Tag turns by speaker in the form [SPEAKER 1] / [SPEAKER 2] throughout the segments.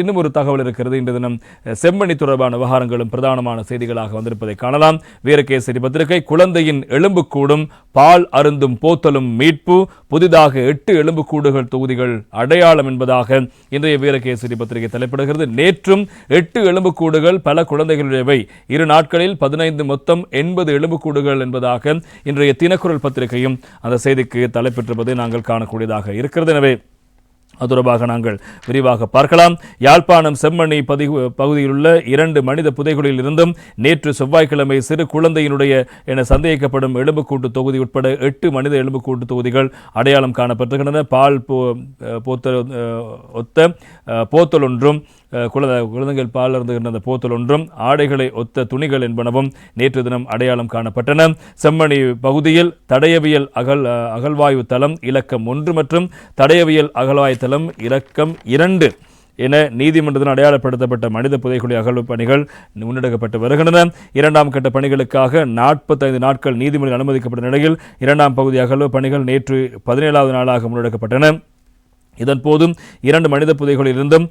[SPEAKER 1] இன்னும் ஒரு தகவல் இருக்கிறது. இன்று தினம் செம்மணி தொடர்பான விவகாரங்களும் பிரதானமான செய்திகளாக வந்திருப்பதை காணலாம். வீரகேசரி பத்திரிகை குழந்தையின் எலும்புக்கூடும் பால் அருந்தும் போத்தலும் மீட்பு புதிதாக எட்டு எலும்புக்கூடுகள் தொகுதிகள் அடையாளம் என்பதாக இன்றைய வீரகேசரி பத்திரிகை தலைப்பிடுகிறது. நேற்றும் எட்டு எலும்புக்கூடுகள் பல குழந்தைகளுடையவை. இரு நாட்களில் பதினைந்து மொத்தம் எண்பது எலும்புக்கூடுகள் என்பதாக இன்றைய தினக்குரல் பத்திரிகையும் அந்த செய்திக்கு தலைப்பெற்றிருப்பதை நாங்கள் காணக்கூடியதாக இருக்கிறது. எனவே அது தொடர்பாக நாங்கள் விரிவாக பார்க்கலாம். யாழ்ப்பாணம் செம்மணி பதிவு பகுதியில் உள்ள இரண்டு மனித புதைகுழியில் இருந்தும் நேற்று செவ்வாய்க்கிழமை சிறு குழந்தையினுடைய என சந்தேகிக்கப்படும் எலும்புக்கூட்டு தொகுதி உட்பட எட்டு மனித எலும்புக்கூட்டு தொகுதிகள் அடையாளம் காணப்பட்டிருக்கின்றன. பால் போ போத்தல் ஒத்த போத்தல் ஒன்றும் குழந்தை குழந்தைகள் பால் இருந்துகின்ற அந்த போத்தல் ஒன்றும் ஆடைகளை ஒத்த துணிகள் என்பனவும் நேற்று தினம் அடையாளம் காணப்பட்டன. செம்மணி பகுதியில் தடயவியல் அகல் அகழ்வாயு அகழ்வாய்வு தளம் இலக்கம் ஒன்று மற்றும் தடயவியல் அகழ்வாய்வு தளம் இலக்கம் இரண்டு என நீதிமன்றத்தில் அடையாளப்படுத்தப்பட்ட மனித புதைக்குழி அகழ்வு பணிகள் முன்னெடுக்கப்பட்டு வருகின்றன. இரண்டாம் கட்ட பணிகளுக்காக நாற்பத்தைந்து நாட்கள் நீதிமன்றம் அனுமதிக்கப்பட்ட நிலையில் இரண்டாம் பகுதி அகழ்வு பணிகள் நேற்று பதினேழாவது நாளாக முன்னெடுக்கப்பட்டன. இதன் போதும் இரண்டு மனித புதைகளில் இருந்தும்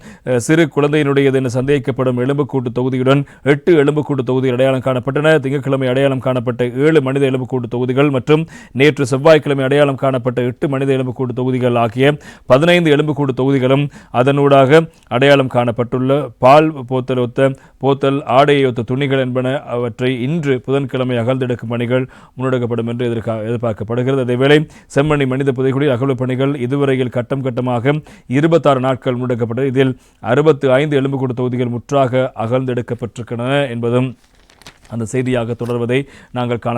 [SPEAKER 1] சிறு குழந்தையினுடையது என சந்தேகிக்கப்படும் எலும்புக்கூட்டு தொகுதியுடன் எட்டு எலும்புக்கூட்டு தொகுதிகள் அடையாளம் காணப்பட்டன. திங்கட்கிழமை அடையாளம் காணப்பட்ட ஏழு மனித எலும்புக்கூட்டு தொகுதிகள் மற்றும் நேற்று செவ்வாய்க்கிழமை அடையாளம் காணப்பட்ட எட்டு மனித எலும்புக்கூட்டு தொகுதிகள் ஆகிய பதினைந்து எலும்புக்கூட்டு தொகுதிகளும் அதனூடாக அடையாளம் காணப்பட்டுள்ள. பால் போத்தல் ஒத்த போத்தல் ஆடையை ஒத்த துணிகள் என்பன அவற்றை இன்று புதன்கிழமை அகழ்ந்தெடுக்கும் பணிகள் முன்னெடுக்கப்படும் என்று எதிர்பார்க்கப்படுகிறது. அதேவேளை செம்மணி மனித புதைகுடி அகழ்வு பணிகள் இதுவரையில் கட்டம் கட்டமாக இருபத்தாறு நாட்கள் முடக்கப்பட்டது. இதில் அறுபத்து ஐந்து எலும்புக்கூடு தொகுதிகள் முற்றாக அகழ்ந்தெடுக்கப்பட்டிருக்கின்றன என்பதும் அந்த செய்தியாக தொடர்வதை நாங்கள் காணலாம்.